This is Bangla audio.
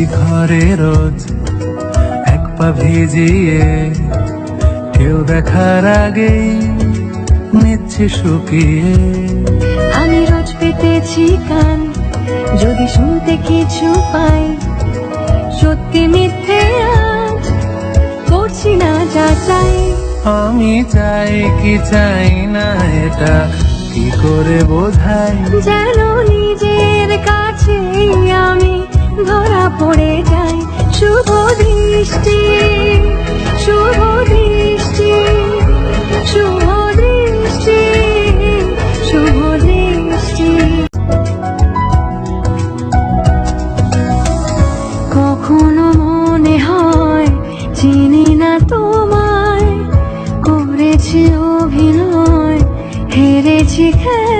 আসি ঘরে রোজ এক পা ভিজিয়ে কেউ দেখার আগেই নিচ্ছে শুকিয়ে। আমি রোজ পেতেছি কান যদি শুনতে কিছু পাই সত্যি মিথ্যে আজ করছি না যাচাই আমি চাই কি চাই না এটা কি করে বোঝাই? যেন শুভ শুভ শুভ কখনো হয় চিনি না তোমায় করেছি অভিনয় হেরেছি খেলা